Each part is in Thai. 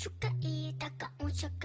ชุกะอีตะกะอุชุก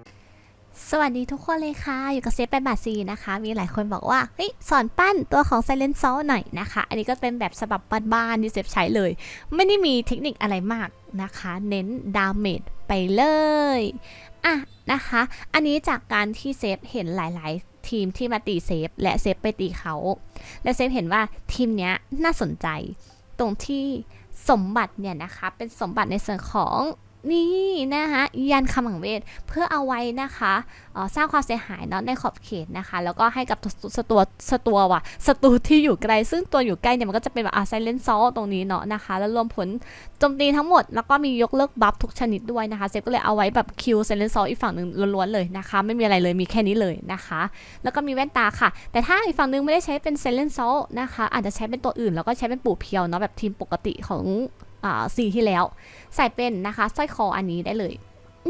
สวัสดีทุกคนเลยค่ะ อยู่กับเซฟไปบัตซีนะคะ มีหลายคนบอกว่าเฮ้ยสอนปั้นตัวของ Silent s o u l หน่อยนะคะ อันนี้ก็เป็นแบบฉบับบ้านๆที่เซฟใช้เลย ไม่ได้มีเทคนิคอะไรมากนะคะ เน้นดาเมจไปเลยอะนะคะ อันนี้จากการที่เซฟเห็นหลายๆ ทีมที่มาตีเซฟและเซฟไปตีเขา และเซฟเห็นว่าทีมเนี้ยน่าสนใจ ตรงที่สมบัติเนี่ยนะคะ เป็นสมบัติในส่วนของ นี่นะคะยันคำหังเวทเพื่อเอาไว้นะคะสร้างความเสียหายเนาะในขอบเขตนะคะ แล้วก็ให้กับสตัวสตัวว่ะสตูที่อยู่ไกล ซึ่งตัวอยู่ใกล้เนี่ยมันก็จะเป็นแบบอาไซเลนซอตรงนี้เนาะนะคะ แล้วรวมผลโจมตีทั้งหมด แล้วก็มียกเลิกบัฟทุกชนิดด้วยนะคะ เซฟก็เลยเอาไว้แบบคิวไซเลนซออีกฝั่งหนึ่งล้วนๆเลยนะคะ ไม่มีอะไรเลยมีแค่นี้เลยนะคะ แล้วก็มีแว่นตาค่ะ แต่ถ้าอีกฝั่งหนึงไม่ได้ใช้เป็นไซเลนซอนะคะ อาจจะใช้เป็นตัวอื่นแล้วก็ใช้เป็นปู่เพียวเนาะแบบทีมปกติของ อ่าสีที่แล้ว ใส่เป็นนะคะสร้อยคออันนี้ได้เลย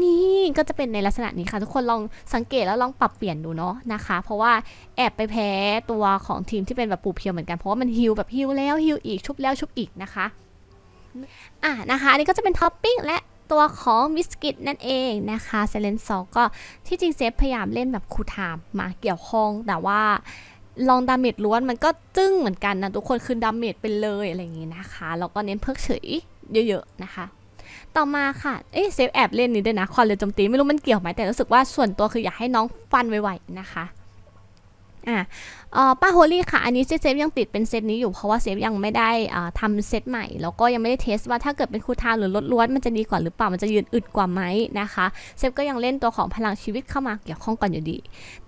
นี่ก็จะเป็นในลักษณะนี้ค่ะ ทุกคนลองสังเกตแล้วลองปรับเปลี่ยนดูเนาะนะคะ เพราะว่าแอบไปแพ้ตัวของทีมที่เป็นแบบปูเพียวเหมือนกันเพราะว่ามันฮิลแบบฮิลแล้วฮิลอีกชุบแล้วชุบอีกนะคะอะนะคะอันนี้ก็จะเป็นท็อปปิ้งและตัวของบิสกิตนั่นเองนะคะเซเลนซอก็ที่จริงเซฟพยายามเล่นแบบคูลไทม์มาเกี่ยวข้องแต่ว่า ลองดาเมจล้วนมันก็จึ้งเหมือนกันนะทุกคนคือดาเมจไปเลยอะไรอย่างงี้นะคะแล้วก็เน้นเพิกเฉยเยอะๆนะคะต่อมาค่ะ เอ๊ะเซฟแอบเล่นนี้ด้วยนะ ความเร็วโจมตี ไม่รู้มันเกี่ยวไหมแต่รู้สึกว่าส่วนตัวคืออยากให้น้องฟันไวๆนะคะ อะออป้าโฮลี่ค่ะ อันนี้เซฟยังติดเป็นเซตนี้อยู่เพราะว่าเซฟยังไม่ได้อ่าทำเซตใหม่ แล้วก็ยังไม่ได้เทสว่าถ้าเกิดเป็นคูทาหรือลดล้วนมันจะดีกว่าหรือเปล่ามันจะยืนอึดกว่าไหมนะคะเซฟก็ยังเล่นตัวของพลังชีวิตเข้ามาเกี่ยวข้องกันอยู่ดี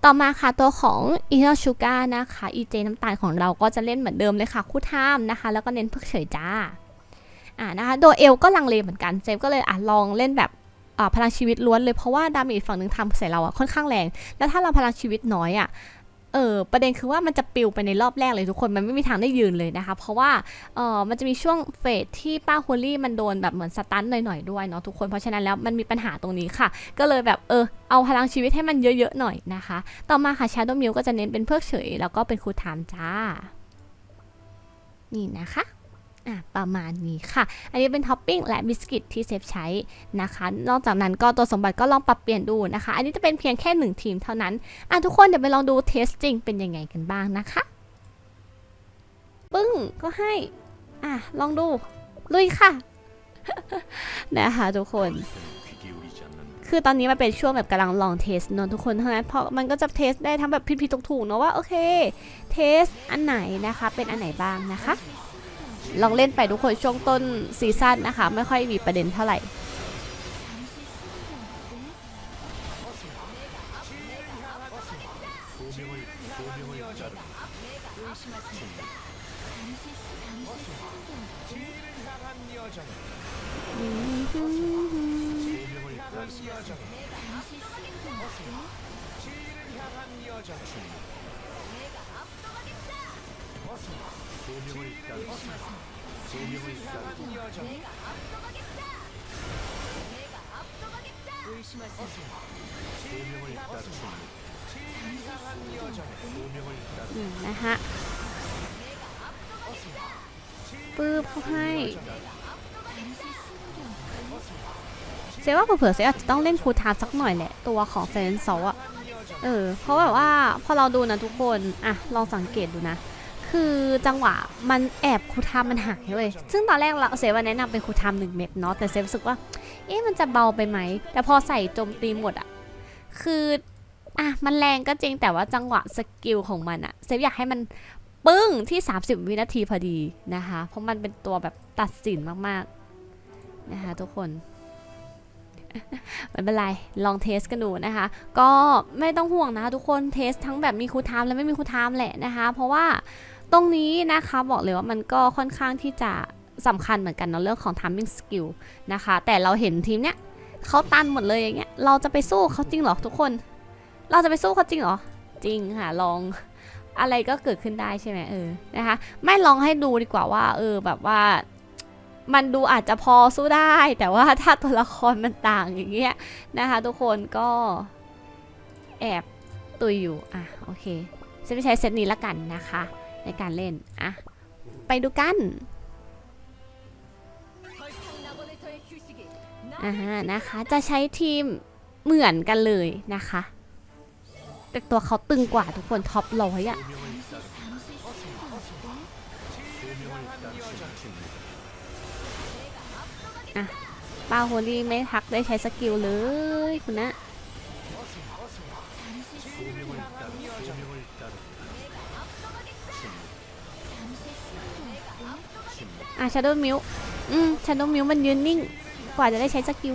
ต่อมาค่ะตัวของอีเนอร์ชูการ์นะคะอีเจน้ำตาลของเราก็จะเล่นเหมือนเดิมเลยค่ะคู่ทามนะคะ แล้วก็เน้นเพิกเฉยจ้าอ่านะคะโดเอลก็ลังเลเหมือนกันเซฟก็เลยอะลองเล่นแบบพลังชีวิตล้วนเลยเพราะว่าดาเมจฝั่งหนึ่งทำใส่เราอะค่อนข้างแรง แล้วถ้าเราพลังชีวิตน้อยอะ เออประเด็นคือว่ามันจะปิวไปในรอบแรกเลยทุกคนมันไม่มีทางได้ยืนเลยนะคะ เพราะว่าเออมันจะมีช่วงเฟสที่ป้าฮอลี่มันโดนแบบเหมือนสตันหน่อยๆด้วยเนาะทุกคนเพราะฉะนั้นแล้วมันมีปัญหาตรงนี้ค่ะ ก็เลยแบบเออเอาพลังชีวิตให้มันเยอะๆหน่อยนะคะ ต่อมาค่ะชาโดมิวก็จะเน้นเป็นเพิกเฉย แล้วก็เป็นคูถามจ้า นี่นะคะ อะประมาณนี้ค่ะ อันนี้เป็นท็อปปิ้งและบิสกิตที่เซฟใช้นะคะ นอกจากนั้นก็ตัวสมบัติก็ลองปรับเปลี่ยนดูนะคะ อันนี้จะเป็นเพียงแค่หนึ่งทีมเท่านั้น อะทุกคนเดี๋ยวไปลองดูเทสจริงเป็นยังไงกันบ้างนะคะ ปึ้งก็ให้ อะลองดูลุยค่ะ นะคะทุกคนคือตอนนี้มันเป็นช่วงแบบกำลังลองเทสเนอะทุกคนเท่านั้นเพราะมันก็จะเทสได้ทั้งแบบผิดๆถูกๆเนอะว่าโอเค เทสอันไหนนะคะเป็นอันไหนบ้างนะคะ ลองเล่นไปทุกคนช่วงต้นซีซั่นนะคะ ไม่ค่อยมีประเด็นเท่าไหร่ อืมนะคะปื๊บเขาให้เซว่าเผื่อๆเซอาจจะต้องเล่นคูทม์สักหน่อยแหละ ตัวของเซนซออะเออ เพราะแบบว่าพอเราดูนะทุกคน อะ ลองสังเกตดูนะ คือจังหวะมันแอบคูลไทม์มันหายเว้ยซึ่งตอนแรกเราเซว่าแนะนำเป็นคูลไทม์หนึ่งเม็ดเนาะแต่เซฟรู้สึกว่า เอ๊ะมันจะเบาไปไหม แต่พอใส่โจมตีหมดอะคืออะมันแรงก็จริงแต่ว่าจังหวะสกิลของมันอะเซฟอยากให้มันปึ้งที่ 30 วินาทีพอดีนะคะ เพราะมันเป็นตัวแบบตัดสินมากๆนะคะทุกคนไม่เป็นไร ลองเทสกันดูนะคะ ก็ไม่ต้องห่วงนะคะทุกคน เทสทั้งแบบมีครูไทม์และไม่มีครูไทม์แหละนะคะ เพราะว่า ตรงนี้นะคะบอกเลยว่ามันก็ค่อนข้างที่จะสำคัญเหมือนกันเนาะเรื่องของ timing skill นะคะ แต่เราเห็นทีมเนี้ยเขาตันหมดเลยอย่างเงี้ยเราจะไปสู้เขาจริงหรอทุกคน เราจะไปสู้เขาจริงหรอ จริงค่ะลองอะไรก็เกิดขึ้นได้ใช่ไหมเออนะคะ ไม่ลองให้ดูดีกว่าว่า เออแบบว่า มันดูอาจจะพอสู้ได้ แต่ว่าถ้าตัวละครมันต่างอย่างเงี้ยนะคะ ทุกคนก็แอบตุยอยู่อะโอเคจะไปใช้เซตนี้ละกันนะคะ ในการเล่น อะ ไปดูกันอ่าฮะนะคะ จะใช้ทีมเหมือนกันเลยนะคะ แต่ตัวเขาตึงกว่าทุกคนท็อปร้อยอะอะป้าโฮลี่ไม่ทักได้ใช้สกิลเลยคุณนะ อ่ะชาโดว์มิวอืมชาโดว์มิวมันยืนนิ่ง กว่าจะได้ใช้สกิล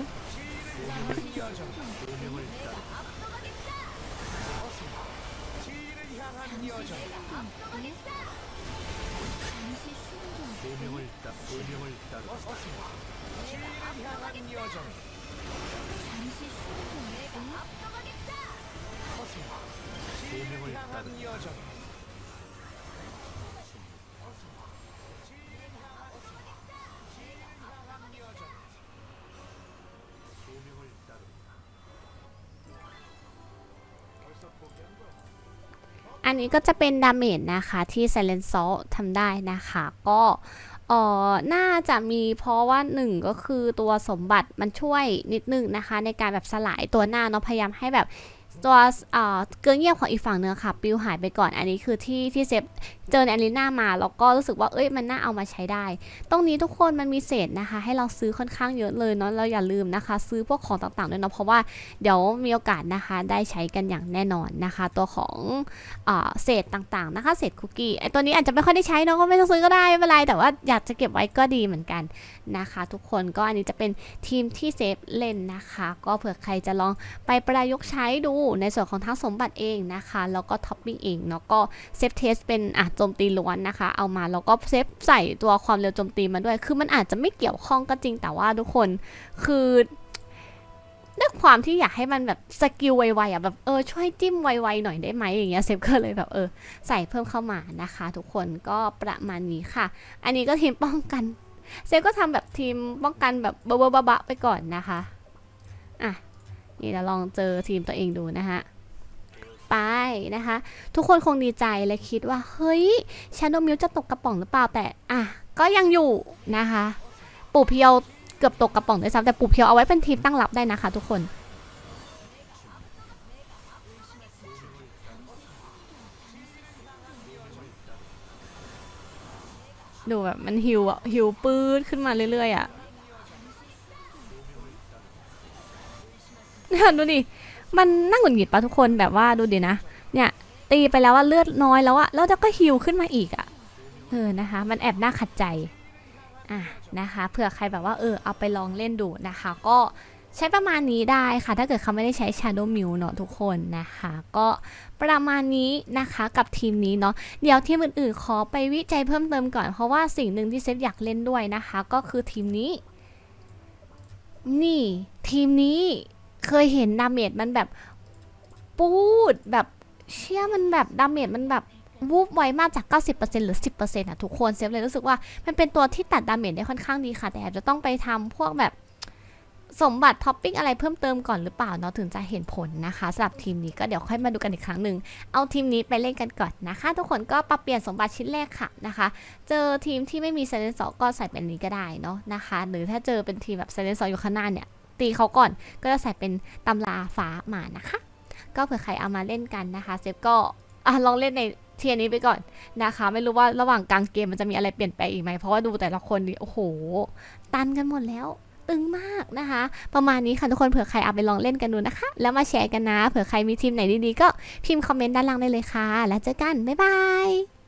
อันนี้ก็จะเป็นดาเมจนะคะที่ Silent Salt ทำได้นะคะ ก็ อ๋อน่าจะมีเพราะว่าหนึ่งก็คือตัวสมบัติมันช่วยนิดนึงนะคะ ในการแบบสลายตัวหน้าเนาะพยายามให้แบบ ตัวเกลือเงียบของอีกฝั่งเนื้อค่ะปิวหายไปก่อนอันนี้คือที่ที่เซฟเจอในอารีนามาแล้วก็รู้สึกว่าเอ้ยมันน่าเอามาใช้ได้ ตรงนี้ทุกคนมันมีเศษนะคะ ให้เราซื้อค่อนข้างเยอะเลยเนาะเราอย่าลืมนะคะ ซื้อพวกของต่างๆด้วยเนาะเพราะว่าเดี๋ยวมีโอกาสนะคะได้ใช้กันอย่างแน่นอนนะคะ ตัวของอเศษต่างๆนะคะเศษคุกกี้ไอตัวนี้อาจจะไม่ค่อยได้ใช้เนอะก็ไม่ต้องซื้อก็ได้ไม่เป็นไรแต่ว่าอยากจะเก็บไว้ก็ดีเหมือนกันนะคะ ทุกคนก็อันนี้จะเป็นทีมที่เซฟเล่นนะคะ ก็เผื่อใครจะลองไปประยุกต์ใช้ดูในส่วนของทั้งสมบัติเองนะคะ แล้วก็ท็อปปิ้งเองเนาะก็เซฟเทสเป็นอะโจมตีล้วนนะคะ เอามาแล้วก็เซฟใส่ตัวความเร็วโจมตีมาด้วย คือมันอาจจะไม่เกี่ยวข้องก็จริงแต่ว่าทุกคนคือด้วยความที่อยากให้มันแบบสกิลไวๆอะแบบเออช่วยจิ้มไวๆหน่อยได้ไหมอย่างเงี้ยเซฟก็เลยแบบเออใส่เพิ่มเข้ามานะคะ ทุกคนก็ประมาณนี้ค่ะ อันนี้ก็ทีมป้องกัน เซฟก็ทำแบบทีมป้องกันแบบเบอร์บะๆไปก่อนนะคะอะ นี่เราลองเจอทีมตัวเองดูนะคะไปนะคะ ทุกคนคงดีใจและคิดว่า เฮ้ยชาโดมิวจะตกกระป๋องหรือเปล่าแต่อะก็ยังอยู่นะคะ ปู่เพียวเกือบตกกระป๋องด้วยซ้ำแต่ปู่เพียวเอาไว้เป็นทีมตั้งรับได้นะคะ ทุกคนดูแบบมันหิวอะหิวปื้ดขึ้นมาเรื่อยๆอะ ดูดิ มันนั่งหงุดหงิดปะทุกคนแบบว่าดูดินะ เนี่ย ตีไปแล้วว่าเลือดน้อยแล้วอะแล้วก็หิวขึ้นมาอีกอะเออนะคะ มันแอบน่าขัดใจ อะนะคะเผื่อใครแบบว่าเออเอาไปลองเล่นดูนะคะ ก็ใช้ประมาณนี้ได้ค่ะ ถ้าเกิดเขาไม่ได้ใช้ Shadow m e w เนาะทุกคนนะคะ ก็ประมาณนี้นะคะกับทีมนี้เนาะเดี๋ยวทีมอื่นๆ ขอไปวิจัยเพิ่มเติมก่อน เพราะว่าสิ่งหนึ่งที่เซฟอยากเล่นด้วยนะคะ ก็คือทีมนี้ นี่ทีมนี้ เคยเห็นดาเมจมันแบบ ปูดแบบเชื่อมันแบบดาเมจมันแบบวูบไวมากจาก 90%หรือ 10%อะทุกคนเซฟเลยรู้สึกว่ามันเป็นตัวที่ตัดดาเมจได้ค่อนข้างดีค่ะ แต่อาจจะต้องไปทำพวกแบบสมบัติท็อปปิ้งอะไรเพิ่มเติมก่อนหรือเปล่าเนาะถึงจะเห็นผลนะคะสำหรับทีมนี้ก็เดี๋ยวค่อยมาดูกันอีกครั้งหนึ่งเอาทีมนี้ไปเล่นกันก่อนนะคะ ทุกคนก็ปรับเปลี่ยนสมบัติชิ้นแรกค่ะนะคะ เจอทีมที่ไม่มีเซเลนซอก็ใส่เป็นนี้ก็ได้เนาะนะคะ หรือถ้าเจอเป็นทีมแบบเซเลนซออยู่ข้างหน้าเนี่ย ตีเขาก่อน ก็จะใส่เป็นตำราฟ้ามานะคะ ก็เผื่อใครเอามาเล่นกันนะคะเซฟก็อะลองเล่นในเทียนี้ไปก่อนนะคะ ไม่รู้ว่าระหว่างกลางเกมมันจะมีอะไรเปลี่ยนแปลงอีกไหมเพราะว่าดูแต่ละคนดิโอ้โห ตันกันหมดแล้วตึงมากนะคะ ประมาณนี้ค่ะทุกคนเผื่อใครเอาไปลองเล่นกันดูนะคะ แล้วมาแชร์กันนะ เผื่อใครมีทีมไหนดีๆ ก็พิมพ์คอมเมนต์ด้านล่างได้เลยค่ะ แล้วเจอกัน บ๊ายบาย